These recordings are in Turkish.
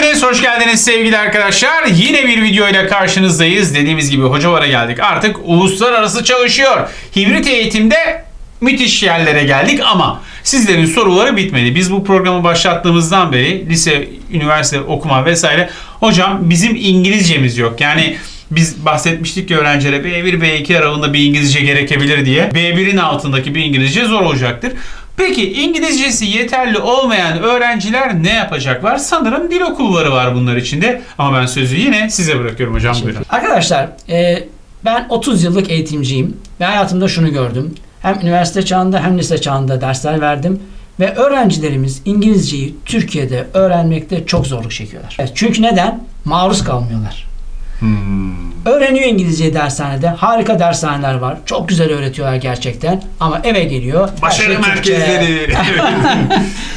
geldiniz, hoş geldiniz sevgili arkadaşlar. Yine bir video ile karşınızdayız. Dediğimiz gibi Hocavar'a geldik. Artık uluslararası çalışıyor. Hibrit eğitimde müthiş yerlere geldik ama sizlerin soruları bitmedi. Biz bu programı başlattığımızdan beri lise, üniversite okuma vesaire hocam bizim İngilizcemiz yok. Yani biz bahsetmiştik ki öğrencilere B1, B2 aralığında bir İngilizce gerekebilir diye. B1'in altındaki bir İngilizce zor olacaktır. Peki İngilizcesi yeterli olmayan öğrenciler ne yapacaklar? Sanırım dil okulları var bunlar içinde. Ama ben sözü yine size bırakıyorum hocam. Buyurun. Arkadaşlar e, ben 30 yıllık eğitimciyim ve hayatımda şunu gördüm. Hem üniversite çağında hem lise çağında dersler verdim ve öğrencilerimiz İngilizceyi Türkiye'de öğrenmekte çok zorluk çekiyorlar. Evet, çünkü neden? Maruz kalmıyorlar. Hmm. Öğreniyor İngilizceyi dershanede. Harika dershaneler var. Çok güzel öğretiyorlar gerçekten. Ama eve geliyor. Başarı şey merkezleri.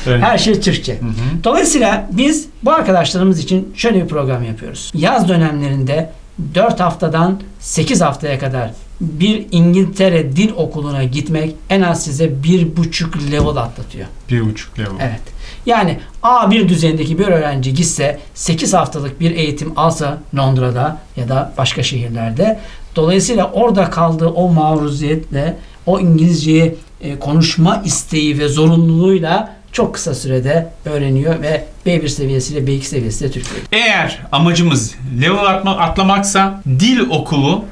Her şey Türkçe. Dolayısıyla biz bu arkadaşlarımız için şöyle bir program yapıyoruz. Yaz dönemlerinde 4 haftadan 8 haftaya kadar bir İngiltere dil okuluna gitmek en az size bir buçuk level atlatıyor. bir buçuk level. Evet. Yani A1 düzeyindeki bir öğrenci gitse 8 haftalık bir eğitim alsa Londra'da ya da başka şehirlerde dolayısıyla orada kaldığı o maruziyetle o İngilizceyi e, konuşma isteği ve zorunluluğuyla çok kısa sürede öğreniyor ve B1 seviyesiyle B2 seviyesiyle Türkiye. Eğer amacımız level atma, atlamaksa dil okulu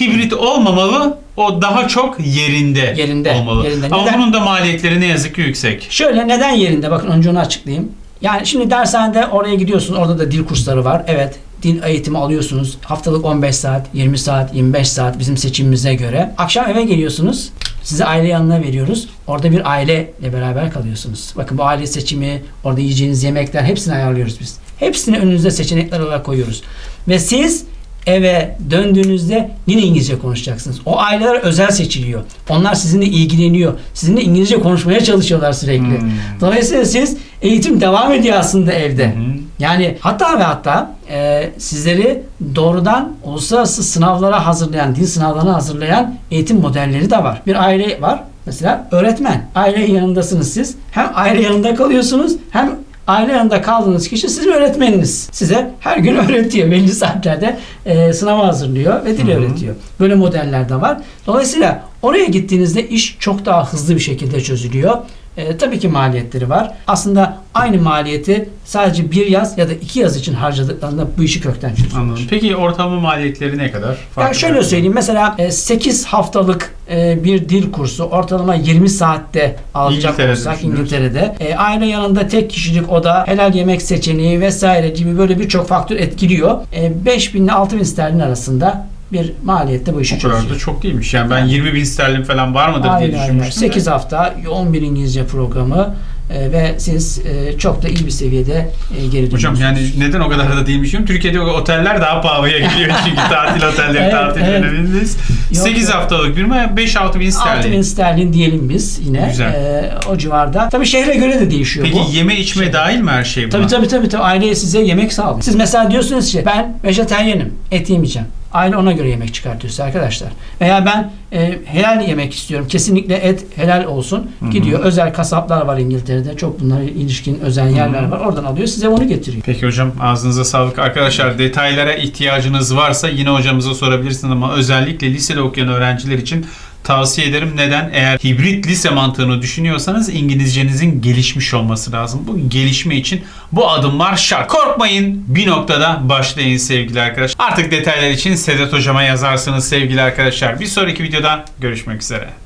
hibrit olmamalı. O daha çok yerinde, Yerinde, olmalı. yerinde. Ama Neden? bunun da maliyetleri ne yazık ki yüksek. Şöyle neden yerinde? Bakın önce onu açıklayayım. Yani şimdi dershanede oraya gidiyorsun. Orada da dil kursları var. Evet. Dil eğitimi alıyorsunuz. Haftalık 15 saat, 20 saat, 25 saat bizim seçimimize göre. Akşam eve geliyorsunuz. Sizi aile yanına veriyoruz. Orada bir aileyle beraber kalıyorsunuz. Bakın bu aile seçimi, orada yiyeceğiniz yemekler hepsini ayarlıyoruz biz. Hepsini önünüze seçenekler olarak koyuyoruz. Ve siz eve döndüğünüzde yine İngilizce konuşacaksınız. O aileler özel seçiliyor. Onlar sizinle ilgileniyor. Sizinle İngilizce konuşmaya çalışıyorlar sürekli. Hmm. Dolayısıyla siz eğitim devam ediyor aslında evde. Hı. Yani hatta ve hatta e, sizleri doğrudan uluslararası sınavlara hazırlayan, dil sınavlarına hazırlayan eğitim modelleri de var. Bir aile var. Mesela öğretmen. Aile yanındasınız siz. Hem aile yanında kalıyorsunuz hem aile yanında kaldığınız kişi sizin öğretmeniniz. Size her gün öğretiyor. Belli saatlerde e, sınava hazırlıyor ve dil öğretiyor. Böyle modeller de var. Dolayısıyla oraya gittiğinizde iş çok daha hızlı bir şekilde çözülüyor. E, tabii ki maliyetleri var. Aslında aynı maliyeti sadece bir yaz ya da iki yaz için harcadıklarında bu işi kökten çözüyorlar. Anladım. Peki ortalama maliyetleri ne kadar? Yani Farklı şöyle mı? söyleyeyim mesela e, 8 haftalık e, bir dil kursu ortalama 20 saatte alacak İngiltere'de olsak. İngiltere'de e, aile yanında tek kişilik oda helal yemek seçeneği vesaire gibi böyle birçok faktör etkiliyor. E, 5000 ile 6000 sterlin arasında bir maliyette bu işi O kadar çözüyor. da çok değilmiş. Yani ben 20 bin sterlin falan var mıdır diye Aynen aynen. düşünmüştüm. de. 8 hafta yoğun bir İngilizce programı e, ve siz e, çok da iyi bir seviyede e, geri Hocam yani neden o kadar da değilmişim? Türkiye'de o oteller daha pahalıya geliyor çünkü tatil otelleri Evet, tatil evet. dönemindeyiz. Yok, 8 yok. haftalık bir mi? 5-6 bin 6000 sterlin. sterlin diyelim biz yine Güzel. e, o civarda. Tabii şehre göre de değişiyor bu. Peki yeme içme Şey- dahil mi her şey buna? Tabii tabii tabii. tabii. Aile size yemek sağlıyor. Siz mesela diyorsunuz ki ben vejeteryenim. Et yemeyeceğim. Aile ona göre yemek çıkartıyorsa arkadaşlar. Veya ben e, helal yemek istiyorum. Kesinlikle et helal olsun. Gidiyor. Özel kasaplar var İngiltere'de. Çok bunlara ilişkin özel yerler var. Oradan alıyor. Size onu getiriyor. Peki hocam ağzınıza sağlık. Arkadaşlar detaylara ihtiyacınız varsa yine hocamıza sorabilirsiniz ama özellikle lisede okuyan öğrenciler için tavsiye ederim. Neden? Eğer hibrit lise mantığını düşünüyorsanız İngilizcenizin gelişmiş olması lazım. Bu gelişme için bu adımlar şart. Korkmayın. Bir noktada başlayın sevgili arkadaşlar. Artık detaylar için Sedat hocama yazarsınız sevgili arkadaşlar. Bir sonraki videoda görüşmek üzere.